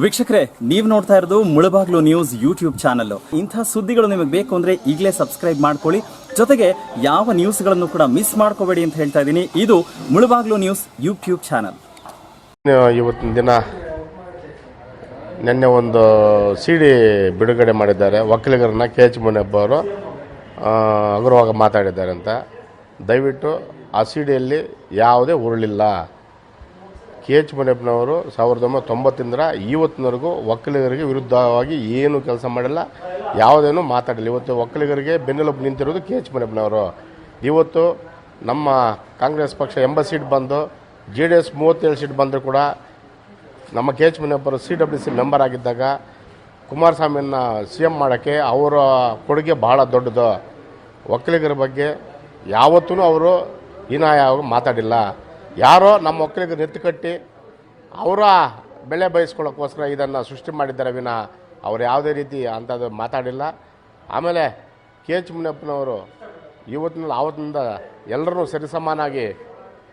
ವೀಕ್ಷಕರೇ, ನೀವು ನೋಡ್ತಾ ಇರೋದು ಮುಳಬಾಗ್ಲು ನ್ಯೂಸ್ ಯೂಟ್ಯೂಬ್ ಚಾನಲ್ ಇಂಥ ಸುದ್ದಿಗಳು ನಿಮಗೆ ಬೇಕು ಅಂದ್ರೆ ಈಗಲೇ ಸಬ್ಸ್ಕ್ರೈಬ್ ಮಾಡ್ಕೊಳ್ಳಿ. ಜೊತೆಗೆ ಯಾವ ನ್ಯೂಸ್ಗಳನ್ನು ಕೂಡ ಮಿಸ್ ಮಾಡ್ಕೋಬೇಡಿ ಅಂತ ಹೇಳ್ತಾ ಇದ್ದೀನಿ. ಇದು ಮುಳಬಾಗ್ಲು ನ್ಯೂಸ್ ಯೂಟ್ಯೂಬ್ ಚಾನಲ್. ಇವತ್ತಿನ ದಿನ ನಿನ್ನೆ ಒಂದು ಸಿ ಡಿ ಬಿಡುಗಡೆ ಮಾಡಿದ್ದಾರೆ. ಒಕ್ಕಲಿಗರನ್ನ ಕೆ. ಎಚ್. ಮುನಿಯಪ್ಪ ಅವರು ಹಗುರವಾಗ ಮಾತಾಡಿದ್ದಾರೆ ಅಂತ ದಯವಿಟ್ಟು ಆ ಸಿ ಡಿಯಲ್ಲಿ ಯಾವುದೇ ಉರುಳಿಲ್ಲ. ಕೆ ಎಚ್ ಮುನಿಯಪ್ಪನವರು ಸಾವಿರದ ಒಂಬೈನೂರ ತೊಂಬತ್ತಿಂದ ಇವತ್ತಿನವರೆಗೂ ಒಕ್ಕಲಿಗರಿಗೆ ವಿರುದ್ಧವಾಗಿ ಏನು ಕೆಲಸ ಮಾಡಿಲ್ಲ, ಯಾವುದೇನು ಮಾತಾಡಿಲ್ಲ ಇವತ್ತು ಒಕ್ಕಲಿಗರಿಗೆ ಬೆನ್ನೆಲುಬು ನಿಂತಿರೋದು ಕೆ ಎಚ್ ಮುನಿಯಪ್ಪನವರು. ಇವತ್ತು ನಮ್ಮ ಕಾಂಗ್ರೆಸ್ ಪಕ್ಷ ಎಂಬತ್ತು ಸೀಟ್ ಬಂದು, ಜೆ ಡಿ ಎಸ್ ಮೂವತ್ತೇಳು ಸೀಟ್ ಬಂದರೂ ಕೂಡ ನಮ್ಮ ಕೆ ಎಚ್ ಮುನಿಯಪ್ಪರು ಸಿ ಡಬ್ಲ್ಯೂ ಸಿ ಮೆಂಬರ್ ಆಗಿದ್ದಾಗ ಕುಮಾರಸ್ವಾಮಿಯನ್ನು ಸಿ ಎಂ ಮಾಡೋಕ್ಕೆ ಅವರ ಕೊಡುಗೆ ಭಾಳ ದೊಡ್ಡದು. ಒಕ್ಕಲಿಗರ ಬಗ್ಗೆ ಯಾವತ್ತೂ ಅವರು ಹೀನಾಯವಾಗಿ ಮಾತಾಡಿಲ್ಲ. ಯಾರೋ ನಮ್ಮ ಒಕ್ಕಲಿಗರು ನೆತ್ತುಕಟ್ಟಿ ಅವರ ಬೆಳೆ ಬಯಸ್ಕೊಳ್ಳೋಕ್ಕೋಸ್ಕರ ಇದನ್ನು ಸೃಷ್ಟಿ ಮಾಡಿದ್ದಾರೆ ವಿನ ಅವ್ರು ಯಾವುದೇ ರೀತಿ ಅಂಥದ್ದು ಮಾತಾಡಿಲ್ಲ. ಆಮೇಲೆ ಕೆ ಎಚ್ ಮುನಿಯಪ್ಪನವರು ಇವತ್ತಿನ ಆವತ್ತಿನಿಂದ ಎಲ್ಲರನ್ನೂ ಸರಿಸಮಾನಾಗಿ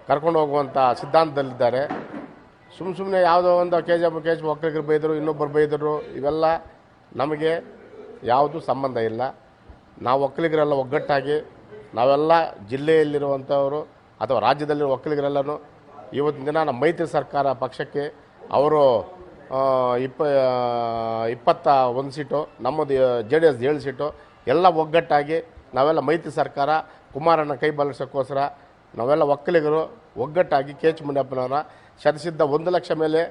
ಕರ್ಕೊಂಡು ಹೋಗುವಂಥ ಸಿದ್ಧಾಂತದಲ್ಲಿದ್ದಾರೆ. ಸುಮ್ಮ ಸುಮ್ಮನೆ ಯಾವುದೋ ಒಂದು ಕೆ ಜಿ ಕೆ ಜಿ ಒಕ್ಕಲಿಗರು ಬೈದರು ಇನ್ನೊಬ್ಬರು ಬೈದರು, ಇವೆಲ್ಲ ನಮಗೆ ಯಾವುದು ಸಂಬಂಧ ಇಲ್ಲ. ನಾವು ಒಕ್ಕಲಿಗರೆಲ್ಲ ಒಗ್ಗಟ್ಟಾಗಿ ನಾವೆಲ್ಲ ಜಿಲ್ಲೆಯಲ್ಲಿರುವಂಥವರು ಅಥವಾ ರಾಜ್ಯದಲ್ಲಿರುವ ಒಕ್ಕಲಿಗರೆಲ್ಲರೂ ಇವತ್ತಿನ ದಿನ ನಮ್ಮ ಮೈತ್ರಿ ಸರ್ಕಾರ ಪಕ್ಷಕ್ಕೆ ಅವರು ಇಪ್ಪ ಇಪ್ಪತ್ತ ಒಂದು ಸೀಟು, ನಮ್ಮದು ಜೆ ಡಿ ಎಸ್ ಏಳು ಸೀಟು, ಎಲ್ಲ ಒಗ್ಗಟ್ಟಾಗಿ ನಾವೆಲ್ಲ ಮೈತ್ರಿ ಸರ್ಕಾರ ಕುಮಾರನ ಕೈ ಬಲಿಸೋಕ್ಕೋಸ್ಕರ ನಾವೆಲ್ಲ ಒಕ್ಕಲಿಗರು ಒಗ್ಗಟ್ಟಾಗಿ ಕೆ ಎಚ್ ಮುನಿಯಪ್ಪನವರ ಶತಸಿದ್ಧ ಒಂದು ಲಕ್ಷ ಮೇಲೆ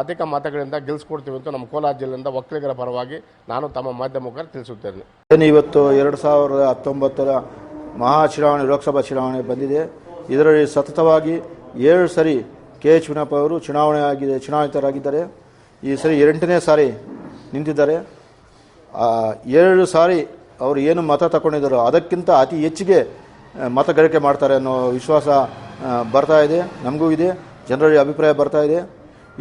ಅಧಿಕ ಮತಗಳಿಂದ ಗೆಲ್ಲಿಸ್ಕೊಡ್ತೀವಿ ಅಂತ ನಮ್ಮ ಕೋಲಾರ ಜಿಲ್ಲೆಯಿಂದ ಒಕ್ಕಲಿಗರ ಪರವಾಗಿ ನಾನು ತಮ್ಮ ಮಾಧ್ಯಮ ತಿಳಿಸುತ್ತೇನೆ. ಇವತ್ತು ಎರಡು ಸಾವಿರದ ಹತ್ತೊಂಬತ್ತರ ಮಹಾ ಚುನಾವಣೆ, ಲೋಕಸಭಾ ಚುನಾವಣೆ ಬಂದಿದೆ. ಇದರಲ್ಲಿ ಸತತವಾಗಿ ಏಳು ಸರಿ ಕೆ ಎಚ್ ವಿನಪ್ಪ ಅವರು ಚುನಾವಣೆ ಆಗಿದೆ, ಚುನಾಯಿತರಾಗಿದ್ದಾರೆ. ಈ ಸರಿ ಎಂಟನೇ ಸಾರಿ ನಿಂತಿದ್ದಾರೆ. ಏಳು ಸಾರಿ ಅವರು ಏನು ಮತ ತಗೊಂಡಿದ್ದಾರೋ ಅದಕ್ಕಿಂತ ಅತಿ ಹೆಚ್ಚಿಗೆ ಮತ ಗಳಿಕೆ ಮಾಡ್ತಾರೆ ಅನ್ನೋ ವಿಶ್ವಾಸ ಬರ್ತಾ ಇದೆ, ನಮಗೂ ಇದೆ, ಜನರಲ್ಲಿ ಅಭಿಪ್ರಾಯ ಬರ್ತಾ ಇದೆ.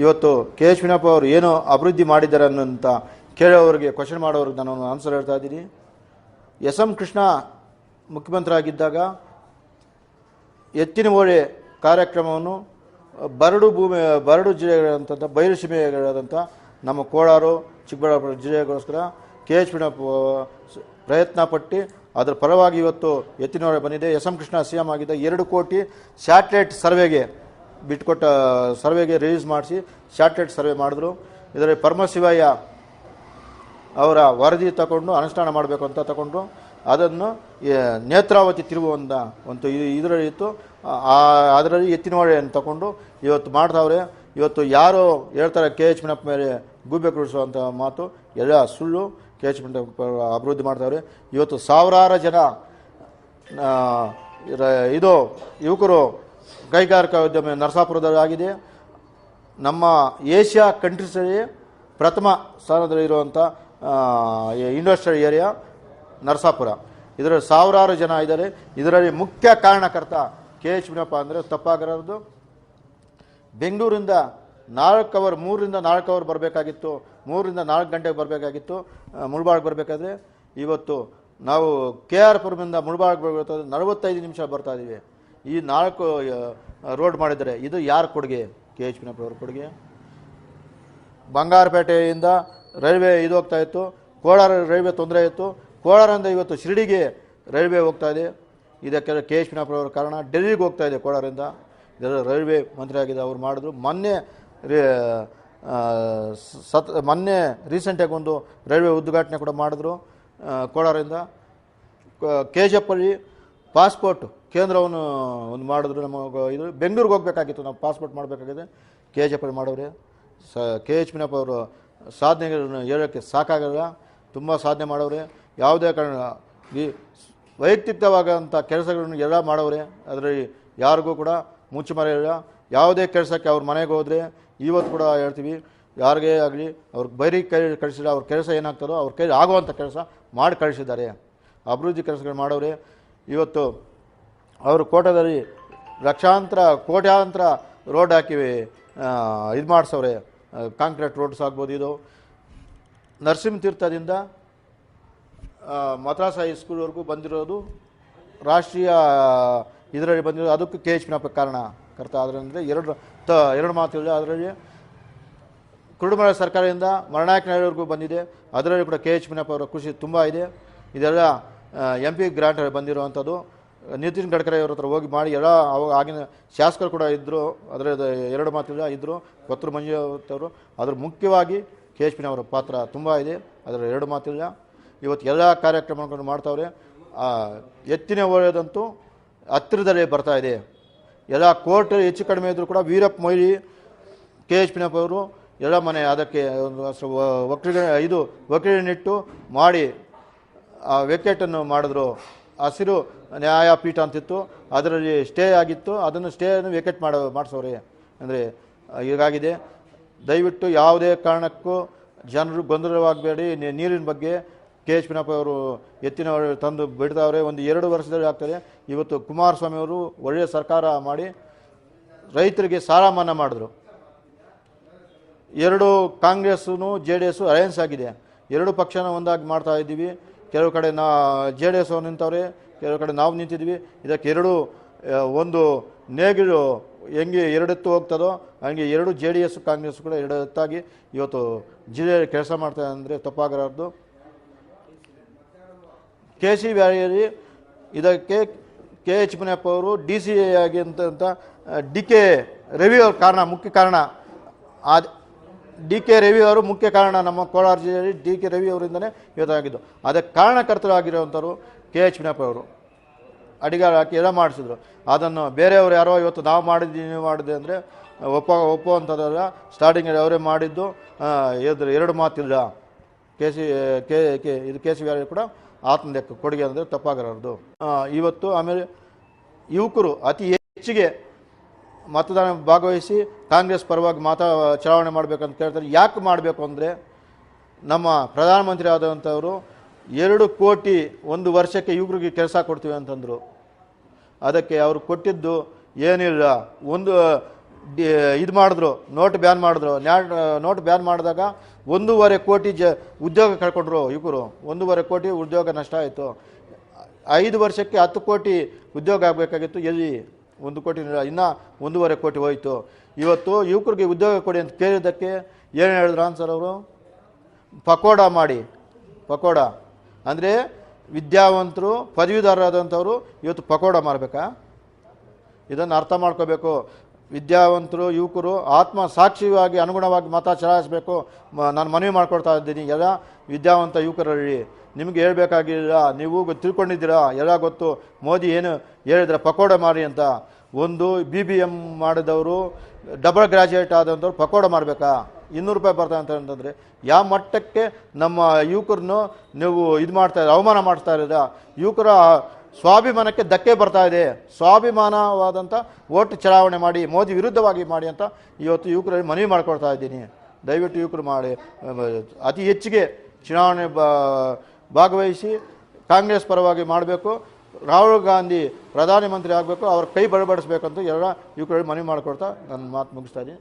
ಇವತ್ತು ಕೆ ಎಚ್ ವಿನಪ್ಪ ಅವರು ಏನು ಅಭಿವೃದ್ಧಿ ಮಾಡಿದ್ದಾರೆ ಅನ್ನೋಂಥ ಕೇಳೋರಿಗೆ ಕ್ವಶನ್ ಮಾಡೋರಿಗೆ ನಾನು ಆನ್ಸರ್ ಹೇಳ್ತಾ ಇದ್ದೀನಿ. ಎಸ್ ಎಂ ಕೃಷ್ಣ ಮುಖ್ಯಮಂತ್ರಿ ಆಗಿದ್ದಾಗ ಎತ್ತಿನ ಓಡೆ ಕಾರ್ಯಕ್ರಮವನ್ನು ಬರಡು ಭೂಮಿ, ಬರಡು ಜಿಲ್ಲೆಗಳಾದಂಥ ಬಯಲು ಸೀಮೆಗಳಾದಂಥ ನಮ್ಮ ಕೋಲಾರು, ಚಿಕ್ಕಬಳ್ಳಾಪುರ ಜಿಲ್ಲೆಗೋಸ್ಕರ ಕೆ ಎಚ್ ಪಿನ ಪ್ರಯತ್ನ ಪಟ್ಟು. ಅದರ ಪರವಾಗಿ ಇವತ್ತು ಎತ್ತಿನ ಹೊಳೆ ಬಂದಿದೆ. S M Krishna C M ಆಗಿದ್ದ ಎರಡು ಕೋಟಿ ಸ್ಯಾಟಲೈಟ್ ಸರ್ವೆಗೆ ಬಿಟ್ಕೊಟ್ಟ, ಸರ್ವೆಗೆ ರಿಲೀಸ್ ಮಾಡಿಸಿ ಸ್ಯಾಟಲೈಟ್ ಸರ್ವೆ ಮಾಡಿದ್ರು. ಇದರಲ್ಲಿ ಪರಮಶಿವಯ್ಯ ಅವರ ವರದಿ ತಗೊಂಡು ಅನುಷ್ಠಾನ ಮಾಡಬೇಕು ಅಂತ ತಗೊಂಡು ಅದನ್ನು ನೇತ್ರಾವತಿ ತಿರುಗುವಂಥ ಒಂದು ಇದರಲ್ಲಿ ಇತ್ತು. ಆ ಅದರಲ್ಲಿ ಎತ್ತಿನ ಹೊಳೆಯನ್ನು ತಗೊಂಡು ಇವತ್ತು ಮಾಡ್ತಾವ್ರೆ. ಇವತ್ತು ಯಾರು ಹೇಳ್ತಾರೆ, ಕೆ ಎಚ್ ಮಿನಪ್ಪ ಮೇಲೆ ಗೂಬೆ ಕುಡಿಸುವಂಥ ಮಾತು. ಎಲ್ಲ ಸುಳ್ಳು ಕೆ ಎಚ್ ಮಿನಪ್ಪ ಅಭಿವೃದ್ಧಿ ಮಾಡ್ತಾವ್ರೆ. ಇವತ್ತು ಸಾವಿರಾರು ಜನ ಇದು ಯುವಕರು ಕೈಗಾರಿಕಾ ಉದ್ಯಮ ನರಸಾಪುರದಲ್ಲಿ ಆಗಿದೆ ನಮ್ಮ ಏಷ್ಯಾ ಕಂಟ್ರೀಸಲ್ಲಿ ಪ್ರಥಮ ಸ್ಥಾನದಲ್ಲಿರುವಂಥ ಇಂಡಸ್ಟ್ರಿಯಲ್ ಏರಿಯಾ ನರಸಾಪುರ. ಇದರಲ್ಲಿ ಸಾವಿರಾರು ಜನ ಇದ್ದಾರೆ. ಇದರಲ್ಲಿ ಮುಖ್ಯ ಕಾರಣಕರ್ತ ಕೆ ಎಚ್ ವಿನಪ್ಪ ಅಂದರೆ ತಪ್ಪಾಗಿರೋದು ಬೆಂಗಳೂರಿಂದ ನಾಲ್ಕು ಅವರ್, ಮೂರರಿಂದ ನಾಲ್ಕು ಅವರ್ ಬರಬೇಕಾಗಿತ್ತು. ಮೂರರಿಂದ ನಾಲ್ಕು ಗಂಟೆಗೆ ಬರಬೇಕಾಗಿತ್ತು. ಮುಳ್ಬಾಳ್ಗೆ ಬರಬೇಕಾದ್ರೆ ಇವತ್ತು ನಾವು ಕೆ ಆರ್ ಪುರಮಿಂದ ಮುಳ್ಬಾಳ್ಗೆ ಬರಬೇಕಾದ್ರೆ ನಲವತ್ತೈದು ನಿಮಿಷ ಬರ್ತಾ ಇದ್ದೀವಿ. ಈ ನಾಲ್ಕು ರೋಡ್ ಮಾಡಿದರೆ ಇದು ಯಾರ ಕೊಡುಗೆ? ಕೆ ಎಚ್ ವಿನಪ್ಪ ಅವ್ರ ಕೊಡುಗೆ. ಬಂಗಾರಪೇಟೆಯಿಂದ ರೈಲ್ವೆ ಇದು ಹೋಗ್ತಾ ಇತ್ತು. ಕೋಲಾರ ರೈಲ್ವೆ ತೊಂದರೆ ಇತ್ತು ಕೋಲಾರದಿಂದ ಇವತ್ತು ಶಿರಡಿಗೆ ರೈಲ್ವೆ ಹೋಗ್ತಾ ಇದೆ. ಇದಕ್ಕೆ ಕೆ ಎಚ್ ಅವರ ಕಾರಣ ಡೆಲ್ಲಿಗೆ ಹೋಗ್ತಾ ಇದೆ ಇದೆಲ್ಲ ರೈಲ್ವೆ ಮಂತ್ರಿ ಆಗಿದೆ ಅವ್ರು ಮಾಡಿದ್ರು. ಮೊನ್ನೆ ಸತ್, ಮೊನ್ನೆ ರೀಸೆಂಟಾಗಿ ಒಂದು ರೈಲ್ವೆ ಉದ್ಘಾಟನೆ ಕೂಡ ಮಾಡಿದ್ರು ಕೋಲಾರದಿಂದ. ಕೆ ಪಾಸ್ಪೋರ್ಟ್ ಕೇಂದ್ರವನ್ನು ಒಂದು ಮಾಡಿದ್ರು ನಮ್ಮ ಇದು ಬೆಂಗಳೂರಿಗೆ ಹೋಗಬೇಕಾಗಿತ್ತು. ನಾವು ಪಾಸ್ಪೋರ್ಟ್ ಮಾಡಬೇಕಾಗಿದೆ. ಕೆ ಜಿ ಎಫಲ್ಲಿ ಮಾಡವ್ರೆ ಸ, ಕೆ ಎಚ್ ಪಿನಪ್ಪ ಅವರು ಸಾಧನೆಗಳನ್ನು ಹೇಳೋಕ್ಕೆ ಸಾಕಾಗಲ್ಲ. ತುಂಬ ಸಾಧನೆ ಮಾಡವ್ರೆ ಯಾವುದೇ ಕಾರಣ ಈ ವೈಯಕ್ತಿಕವಾದಂಥ ಕೆಲಸಗಳನ್ನು ಎಲ್ಲ ಮಾಡೋರೆ ಅದರಲ್ಲಿ ಯಾರಿಗೂ ಕೂಡ ಮುಚ್ಚುಮರೆ ಇಲ್ಲ. ಯಾವುದೇ ಕೆಲಸಕ್ಕೆ ಅವ್ರ ಮನೆಗೆ ಹೋದರೆ ಇವತ್ತು ಕೂಡ ಹೇಳ್ತೀವಿ ಯಾರಿಗೇ ಆಗಲಿ ಅವ್ರಿಗೆ ಬೈರಿ ಕೈ ಕಳಿಸಿಲ್ಲ ಅವ್ರ ಕೆಲಸ ಏನಾಗ್ತಾರೋ ಅವ್ರ ಕೈ ಆಗುವಂಥ ಕೆಲಸ ಮಾಡಿ ಕಳಿಸಿದ್ದಾರೆ. ಅಭಿವೃದ್ಧಿ ಕೆಲಸಗಳು ಮಾಡೋರೆ ಇವತ್ತು ಅವರು ಕೋಟದಲ್ಲಿ ಲಕ್ಷಾಂತರ ಕೋಟ್ಯಾಂತರ ರೋಡ್ ಹಾಕಿವಿ. ಇದು ಮಾಡಿಸವ್ರೆ. ಕಾಂಕ್ರೀಟ್ ರೋಡ್ಸ್ ಆಗ್ಬೋದು ಇದು. ನರಸಿಂಹತೀರ್ಥದಿಂದ ಆ, ಮದ್ರಾಸ್ ಹೈಸ್ಕೂಲ್ವರೆಗೂ ಬಂದಿರೋದು ರಾಷ್ಟ್ರೀಯ ಇದರಲ್ಲಿ ಬಂದಿರೋದು ಅದಕ್ಕೂ ಕೆ ಎಚ್ ಪಿನಪ್ಪ ಕಾರಣ ಕರ್ತ. ಅದರಂದರೆ ಎರಡು, ತ, ಎರಡು ಮಾತು ಹೇಳಿದೆ ಅದರಲ್ಲಿ ಕುರುಡುಮರ ಸರ್ಕಾರದಿಂದ ಮರಣಾಯಕನವರೆಗೂ ಬಂದಿದೆ. ಅದರಲ್ಲಿ ಕೂಡ ಕೆ ಎಚ್ ಪಿನಪ್ಪ ಅವರ ಕೃಷಿ ತುಂಬ ಇದೆ. ಇದೆಲ್ಲ ಎಂ ಪಿ ಗ್ರಾಂಟ್ ಬಂದಿರುವಂಥದ್ದು. ನಿತಿನ್ ಗಡ್ಕರಿ ಅವ್ರ ಹತ್ರ ಹೋಗಿ ಮಾಡಿ ಎಲ್ಲ ಅವಾಗ ಆಗಿನ ಶಾಸಕರು ಕೂಡ ಇದ್ದರು ಅದರ ಎರಡು ಮಾತಿಲ್ಲ ಇದ್ದರು ಕೊತ್ತೂರು ಮಂಜು ಅವರು ಅದ್ರ ಮುಖ್ಯವಾಗಿ ಕೆ ಎಚ್ ಅವರ ಪಾತ್ರ ತುಂಬ ಇದೆ. ಅದರ ಎರಡು ಮಾತಿಲ್ಲ ಇವತ್ತು ಎಲ್ಲ ಕಾರ್ಯಕ್ರಮಗಳನ್ನು ಮಾಡ್ತಾವ್ರೆ. ಎತ್ತಿನ ಒಳ್ಳೆಯದಂತೂ ಹತ್ತಿರದಲ್ಲೇ ಬರ್ತಾ ಇದೆ. ಎಲ್ಲ ಕೋರ್ಟ್ ಹೆಚ್ಚು ಕಡಿಮೆ ಇದ್ದರೂ ಕೂಡ ವೀರಪ್ಪ ಮೊಯ್ಲಿ, ಕೆ ಎಚ್ ಪಿನಪ್ಪ ಅವರು ಎಲ್ಲ ಮನೆ ಅದಕ್ಕೆ ವಕ್ರೀಗ ಇದು ವಕೀಲನಿಟ್ಟು ಮಾಡಿ, ಆ ವಿಕೆಟನ್ನು ಮಾಡಿದ್ರು. ಹಸಿರು ನ್ಯಾಯಪೀಠ ಅಂತಿತ್ತು. ಅದರಲ್ಲಿ ಸ್ಟೇ ಆಗಿತ್ತು. ಅದನ್ನು ಸ್ಟೇಯನ್ನು ವಿಕೆಟ್ ಮಾಡ ಮಾಡಿಸೋರೆ ಅಂದರೆ, ಹೀಗಾಗಿದೆ. ದಯವಿಟ್ಟು ಯಾವುದೇ ಕಾರಣಕ್ಕೂ ಜನರು ಗೊಂದಲವಾಗಬೇಡಿ. ನೀರಿನ ಬಗ್ಗೆ ಕೆ ಎಚ್ ಪಿನಪ್ಪ ಅವರು ಎತ್ತಿನ ತಂದು ಬಿಡ್ತಾವ್ರೆ ಒಂದು ಎರಡು ವರ್ಷದಲ್ಲಿ ಆಗ್ತದೆ. ಇವತ್ತು ಕುಮಾರಸ್ವಾಮಿ ಅವರು ಒಳ್ಳೆಯ ಸರ್ಕಾರ ಮಾಡಿ ರೈತರಿಗೆ ಸಾಲ ಮನ್ನಾ ಮಾಡಿದ್ರು. ಎರಡು Congress J D S alliance ಆಗಿದೆ. ಎರಡು ಪಕ್ಷನ ಒಂದಾಗಿ ಮಾಡ್ತಾ ಇದ್ದೀವಿ. ಕೆಲವು ಕಡೆ ನಾ ಜೆ ಡಿ ಎಸ್ ನಿಂತವ್ರೆ, ಕೆಲವು ಕಡೆ ನಾವು ನಿಂತಿದ್ವಿ ಇದಕ್ಕೆ ಎರಡು ಒಂದು ನೇಗಿಲು ಹೆಂಗೆ ಎರಡೆತ್ತು ಹೋಗ್ತದೋ, ಹಂಗೆ ಎರಡು ಜೆ ಡಿ ಎಸ್ ಕಾಂಗ್ರೆಸ್ ಕೂಡ ಎರಡು ಎತ್ತಾಗಿ ಇವತ್ತು ಜಿಲ್ಲೆಯಲ್ಲಿ ಕೆಲಸ ಮಾಡ್ತಾ ಅಂದರೆ ತಪ್ಪಾಗಲಾರ್ದು. ಕೆ ಸಿ ವ್ಯಾಲಿಯಲ್ಲಿ ಇದಕ್ಕೆ ಕೆ ಎಚ್ ಮುನಿಯಪ್ಪ ಅವರು ಡಿ ಸಿ ಆಗಿ ಅಂತ ಡಿ ಕೆ ರವಿ ಅವ್ರ ಕಾರಣ, ಮುಖ್ಯ ಕಾರಣ. ಆ ಡಿ ಕೆ ರವಿ ಅವರು ಮುಖ್ಯ ಕಾರಣ ನಮ್ಮ ಕೋಲಾರ ಜಿಲ್ಲೆಯಲ್ಲಿ ಡಿ ಕೆ ರವಿ ಅವರಿಂದನೇ ಇವತ್ತಾಗಿದ್ದು. ಅದಕ್ಕೆ ಕಾರಣಕರ್ತರಾಗಿರುವಂಥವ್ರು ಕೆ ಎಚ್ ಮುನಿಯಪ್ಪ ಅವರು. ಅಡಿಗಾರ ಹಾಕಿ ಎಲ್ಲ ಮಾಡಿಸಿದ್ರು. ಅದನ್ನು ಬೇರೆಯವರು ಯಾರೋ ಇವತ್ತು ನಾವು ಮಾಡಿದ್ದೀವಿ ನೀವು ಮಾಡಿದೆ ಅಂದರೆ ಒಪ್ಪ, ಒಪ್ಪುವಂಥದ್ದೆಲ್ಲ ಸ್ಟಾರ್ಟಿಂಗಲ್ಲಿ ಅವರೇ ಮಾಡಿದ್ದು. ಎದುರು ಎರಡು ಮಾತಿಲ್ಲ. ಕೆ ಸಿ ಕೆ ಕೆ ಇದು ಕೆ ಸಿ ವ್ಯಾಲಿ ಕೂಡ ಆತನ ಲೆಕ್ಕ ಕೊಡುಗೆ ಅಂದರೆ ತಪ್ಪಾಗಲಾರದು. ಇವತ್ತು ಆಮೇಲೆ ಯುವಕರು ಅತಿ ಹೆಚ್ಚಿಗೆ ಮತದಾನ ಭಾಗವಹಿಸಿ ಕಾಂಗ್ರೆಸ್ ಪರವಾಗಿ ಮಾತಾ ಚಲಾವಣೆ ಮಾಡಬೇಕಂತ ಕೇಳ್ತಾರೆ. ಯಾಕೆ ಮಾಡಬೇಕು ಅಂದರೆ ನಮ್ಮ ಪ್ರಧಾನಮಂತ್ರಿ ಆದಂಥವರು ಎರಡು ಕೋಟಿ ಒಂದು ವರ್ಷಕ್ಕೆ ಯುವಕರಿಗೆ ಕೆಲಸ ಕೊಡ್ತೀವಿ ಅಂತಂದರು. ಅದಕ್ಕೆ ಅವರು ಕೊಟ್ಟಿದ್ದು ಏನಿಲ್ಲ, ಒಂದು ಇದು ಮಾಡಿದ್ರು, ನೋಟ್ ಬ್ಯಾನ್ ಮಾಡಿದ್ರು. ನ್ಯಾ ನೋಟ್ ಬ್ಯಾನ್ ಮಾಡಿದಾಗ ಒಂದೂವರೆ ಕೋಟಿ ಜ ಉದ್ಯೋಗ ಕಳ್ಕೊಂಡ್ರು ಯುವಕರು ಒಂದೂವರೆ ಕೋಟಿ ಉದ್ಯೋಗ ನಷ್ಟ ಆಯಿತು. ಐದು ವರ್ಷಕ್ಕೆ ಹತ್ತು ಕೋಟಿ ಉದ್ಯೋಗ ಆಗಬೇಕಾಗಿತ್ತು. ಎಲ್ಲಿ? ಒಂದು ಕೋಟಿ ಇನ್ನೂ ಒಂದೂವರೆ ಕೋಟಿ ಹೋಯಿತು. ಇವತ್ತು ಯುವಕರಿಗೆ ಉದ್ಯೋಗ ಕೊಡಿ ಅಂತ ಕೇಳಿದ್ದಕ್ಕೆ ಏನು ಹೇಳಿದ್ರು ಆನ್ಸರ್ ಅವರು? ಪಕೋಡ ಮಾಡಿ. ಪಕೋಡ. ಅಂದರೆ ವಿದ್ಯಾವಂತರು, ಪದವೀಧರರಾದಂಥವರು ಇವತ್ತು ಪಕೋಡ ಮಾಡಬೇಕಾ ಇದನ್ನು ಅರ್ಥ ಮಾಡ್ಕೋಬೇಕು. ವಿದ್ಯಾವಂತರು, ಯುವಕರು ಆತ್ಮ ಸಾಕ್ಷಿಯಾಗಿ ಅನುಗುಣವಾಗಿ ಮತ ಚಲಾಯಿಸಬೇಕು. ನಾನು ಮನವಿ ಮಾಡ್ಕೊಳ್ತಾ ಇದ್ದೀನಿ. ಎಲ್ಲ ವಿದ್ಯಾವಂತ ಯುವಕರಲ್ಲಿ ನಿಮಗೆ ಹೇಳಬೇಕಾಗಿಲ್ಲ, ನೀವು ತಿಳ್ಕೊಂಡಿದ್ದೀರಾ, ಎಲ್ಲ ಗೊತ್ತು. ಮೋದಿ ಏನು ಹೇಳಿದ್ರೆ ಪಕೋಡ ಮಾರಿ ಅಂತ. ಒಂದು ಬಿ ಬಿ ಎಂ ಮಾಡಿದವರು ಡಬಲ್ ಗ್ರ್ಯಾಜುಯೇಟ್ ಆದಂಥವ್ರು ಪಕೋಡ ಮಾಡಬೇಕಾ? ಇನ್ನೂರು ರೂಪಾಯಿ ಬರ್ತಾ ಅಂತ ಅಂತಂದರೆ ಯಾವ ಮಟ್ಟಕ್ಕೆ ನಮ್ಮ ಯುವಕರನ್ನು ನೀವು ಇದು ಮಾಡ್ತಾ ಅವಮಾನ ಮಾಡ್ತಾ ಇರೋದ ಯುವಕರ ಸ್ವಾಭಿಮಾನಕ್ಕೆ ಧಕ್ಕೆ ಬರ್ತಾ ಇದೆ. ಸ್ವಾಭಿಮಾನವಾದಂಥ ಓಟ್ ಚಲಾವಣೆ ಮಾಡಿ, ಮೋದಿ ವಿರುದ್ಧವಾಗಿ ಮಾಡಿ ಅಂತ ಇವತ್ತು ಯುವಕರಲ್ಲಿ ಮನವಿ ಮಾಡ್ಕೊಳ್ತಾ ಇದ್ದೀನಿ. ದಯವಿಟ್ಟು ಯುವಕರು ಮಾಡಿ, ಅತಿ ಹೆಚ್ಚಿಗೆ ಚುನಾವಣೆ ಭಾಗವಹಿಸಿ ಕಾಂಗ್ರೆಸ್ ಪರವಾಗಿ ಮಾಡಬೇಕು. ರಾಹುಲ್ ಗಾಂಧಿ ಪ್ರಧಾನಮಂತ್ರಿ ಆಗಬೇಕು, ಅವ್ರ ಕೈ ಬಲಪಡಿಸ್ಬೇಕಂತ ಎಲ್ಲ ಯುವಕರಲ್ಲಿ ಮನವಿ ಮಾಡ್ಕೊಳ್ತಾ ನನ್ನ ಮಾತು ಮುಗಿಸ್ತಾ ಇದ್ದೀನಿ.